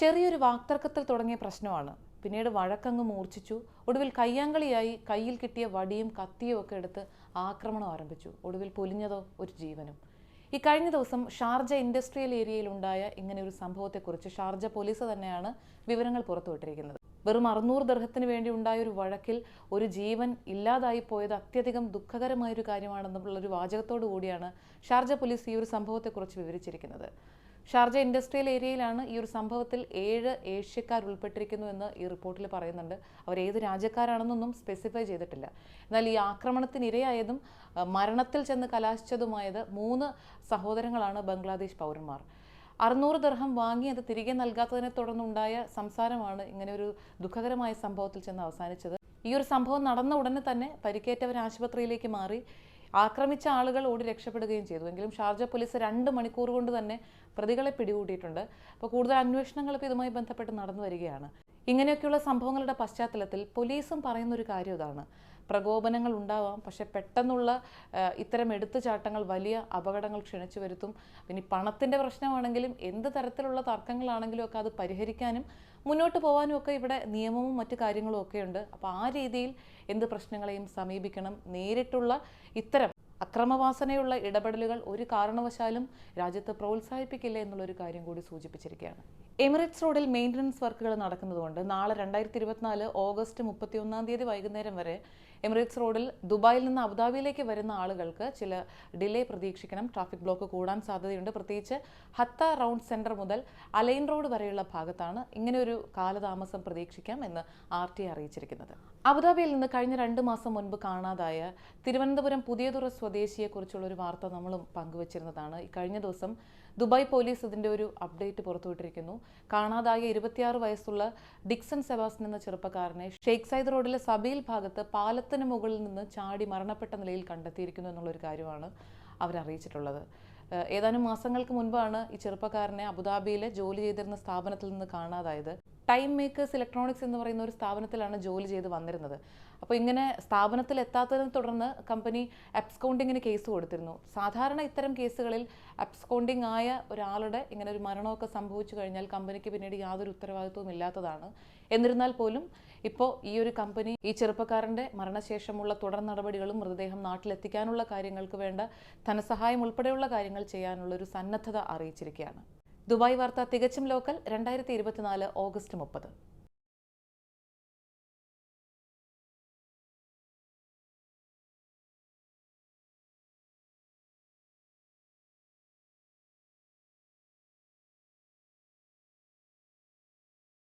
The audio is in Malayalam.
ചെറിയൊരു വാക്തർക്കത്തിൽ തുടങ്ങിയ പ്രശ്നമാണ്. പിന്നീട് വഴക്കങ്ങ് മൂർച്ഛിച്ചു. ഒടുവിൽ കയ്യാങ്കളിയായി കയ്യിൽ കിട്ടിയ വടിയും കത്തിയും ഒക്കെ എടുത്ത് ആക്രമണം ആരംഭിച്ചു. ഒടുവിൽ പൊലിഞ്ഞതോ ഒരു ജീവനും. ഈ കഴിഞ്ഞ ദിവസം ഷാർജ ഇൻഡസ്ട്രിയൽ ഏരിയയിലുണ്ടായ ഇങ്ങനെ ഒരു സംഭവത്തെക്കുറിച്ച് ഷാർജ പോലീസ് തന്നെയാണ് വിവരങ്ങൾ പുറത്തുവിട്ടിരിക്കുന്നത്. വെറും അറുന്നൂറ് ദർഹത്തിന് വേണ്ടി ഉണ്ടായ ഒരു വഴക്കിൽ ഒരു ജീവൻ ഇല്ലാതായി പോയത് അത്യധികം ദുഃഖകരമായൊരു കാര്യമാണെന്നുള്ളൊരു വാചകത്തോടു കൂടിയാണ് ഷാർജ പോലീസ് ഈ ഒരു സംഭവത്തെക്കുറിച്ച് വിവരിച്ചിരിക്കുന്നത്. ഷാർജ ഇൻഡസ്ട്രിയൽ ഏരിയയിലാണ് ഈ ഒരു സംഭവത്തിൽ ഏഴ് ഏഷ്യക്കാർ ഉൾപ്പെട്ടിരിക്കുന്നു എന്ന് ഈ റിപ്പോർട്ടിൽ പറയുന്നുണ്ട്. അവർ ഏത് രാജ്യക്കാരാണെന്നൊന്നും സ്പെസിഫൈ ചെയ്തിട്ടില്ല. എന്നാൽ ഈ ആക്രമണത്തിനിരയായതും മരണത്തിൽ ചെന്ന് കലാശിച്ചതുമായത് മൂന്ന് സഹോദരങ്ങളാണ് ബംഗ്ലാദേശ് പൗരന്മാർ. അറുന്നൂറ് ദർഹം വാങ്ങി അത് തിരികെ നൽകാത്തതിനെ തുടർന്നുണ്ടായ സംസാരമാണ് ഇങ്ങനെ ഒരു ദുഃഖകരമായ സംഭവത്തിൽ ചെന്ന് അവസാനിച്ചത്. ഈ ഒരു സംഭവം നടന്ന ഉടനെ തന്നെ പരിക്കേറ്റവർ ആശുപത്രിയിലേക്ക് മാറി. ആക്രമിച്ച ആളുകൾ ഓടി രക്ഷപ്പെടുകയും ചെയ്തു. എങ്കിലും ഷാർജ പോലീസ് രണ്ട് മണിക്കൂർ കൊണ്ട് തന്നെ പ്രതികളെ പിടികൂടിയിട്ടുണ്ട്. അപ്പോൾ കൂടുതൽ അന്വേഷണങ്ങൾ ഇപ്പോൾ ഇതുമായി ബന്ധപ്പെട്ട് നടന്നു വരികയാണ്. ഇങ്ങനെയൊക്കെയുള്ള സംഭവങ്ങളുടെ പശ്ചാത്തലത്തിൽ പോലീസും പറയുന്നൊരു കാര്യം ഇതാണ്. പ്രകോപനങ്ങൾ ഉണ്ടാവാം. പക്ഷെ പെട്ടെന്നുള്ള ഇത്തരം എടുത്തുചാട്ടങ്ങൾ വലിയ അപകടങ്ങൾ ക്ഷണിച്ചു വരുത്തും. പിന്നെ പണത്തിന്റെ പ്രശ്നമാണെങ്കിലും എന്ത് തരത്തിലുള്ള തർക്കങ്ങളാണെങ്കിലും ഒക്കെ അത് പരിഹരിക്കാനും മുന്നോട്ട് പോകാനും ഒക്കെ ഇവിടെ നിയമവും മറ്റു കാര്യങ്ങളും ഒക്കെ ഉണ്ട്. അപ്പോൾ ആ രീതിയിൽ എന്ത് പ്രശ്നങ്ങളെയും സമീപിക്കണം. നേരിട്ടുള്ള ഇത്തരം അക്രമവാസനയുള്ള ഇടപെടലുകൾ ഒരു കാരണവശാലും രാജ്യത്ത് പ്രോത്സാഹിപ്പിക്കില്ല എന്നുള്ളൊരു കാര്യം കൂടി സൂചിപ്പിച്ചിരിക്കുകയാണ്. എമിറേറ്റ്സ് റോഡിൽ മെയിന്റനൻസ് വർക്കുകൾ നടക്കുന്നതുകൊണ്ട് നാളെ രണ്ടായിരത്തി ഇരുപത്തിനാല് ഓഗസ്റ്റ് മുപ്പത്തിയൊന്നാം തീയതി വൈകുന്നേരം വരെ എമിറേറ്റ്സ് റോഡിൽ ദുബായിൽ നിന്ന് അബുദാബിയിലേക്ക് വരുന്ന ആളുകൾക്ക് ചില ഡിലേ പ്രതീക്ഷിക്കണം. ട്രാഫിക് ബ്ലോക്ക് കൂടാൻ സാധ്യതയുണ്ട്. പ്രത്യേകിച്ച് ഹത്ത റൗണ്ട് സെന്റർ മുതൽ അലൈൻ റോഡ് വരെയുള്ള ഭാഗത്താണ് ഇങ്ങനെയൊരു കാലതാമസം പ്രതീക്ഷിക്കാം എന്ന് ആർ ടി അറിയിച്ചിരിക്കുന്നത്. അബുദാബിയിൽ നിന്ന് കഴിഞ്ഞ രണ്ട് മാസം മുൻപ് കാണാതായ തിരുവനന്തപുരം പുതിയതുറ സ്വദേശിയെക്കുറിച്ചുള്ള ഒരു വാർത്ത നമ്മളും പങ്കുവച്ചിരുന്നതാണ്. കഴിഞ്ഞ ദിവസം ദുബായ് പോലീസ് ഇതിന്റെ ഒരു അപ്ഡേറ്റ് പുറത്തുവിട്ടിരിക്കുന്നു. കാണാതായ ഇരുപത്തിയാറ് വയസ്സുള്ള ഡിക്സൺ സെബാസ്റ്റ്യൻ എന്ന ചെറുപ്പക്കാരനെ ഷെയ്ഖ് സൈദ് റോഡിലെ സബീൽ ഭാഗത്ത് പാലത്തിന് മുകളിൽ നിന്ന് ചാടി മരണപ്പെട്ട നിലയിൽ കണ്ടെത്തിയിരിക്കുന്നു എന്നുള്ളൊരു കാര്യമാണ് അവരറിയിച്ചിട്ടുള്ളത്. ഏതാനും മാസങ്ങൾക്ക് മുൻപാണ് ഈ ചെറുപ്പക്കാരനെ അബുദാബിയിലെ ജോലി ചെയ്തിരുന്ന സ്ഥാപനത്തിൽ നിന്ന് കാണാതായത്. ടൈം മേക്കേഴ്സ് ഇലക്ട്രോണിക്സ് എന്ന് പറയുന്ന ഒരു സ്ഥാപനത്തിലാണ് ജോലി ചെയ്ത് വന്നിരുന്നത്. അപ്പോൾ ഇങ്ങനെ സ്ഥാപനത്തിൽ എത്താത്തതിനെ തുടർന്ന് കമ്പനി അബ്സ്കൗണ്ടിങ്ങിന് കേസ് കൊടുത്തിരുന്നു. സാധാരണ ഇത്തരം കേസുകളിൽ അബ്സ്കൗണ്ടിങ് ആയ ഒരാളുടെ ഇങ്ങനെ ഒരു മരണമൊക്കെ സംഭവിച്ചു കഴിഞ്ഞാൽ കമ്പനിക്ക് പിന്നീട് യാതൊരു ഉത്തരവാദിത്വവും ഇല്ലാത്തതാണ്. എന്നിരുന്നാൽ പോലും ഇപ്പോൾ ഈ ഒരു കമ്പനി ഈ ചെറുപ്പക്കാരന്റെ മരണശേഷമുള്ള തുടർ നടപടികളും മൃതദേഹം നാട്ടിലെത്തിക്കാനുള്ള കാര്യങ്ങൾക്ക് വേണ്ട ധനസഹായം ഉൾപ്പെടെയുള്ള കാര്യങ്ങൾ ചെയ്യാനുള്ള ഒരു സന്നദ്ധത അറിയിച്ചിരിക്കുകയാണ്. ദുബായ് വാർത്ത തികച്ചും ലോക്കൽ രണ്ടായിരത്തി ഇരുപത്തിനാല് ഓഗസ്റ്റ് മുപ്പത്.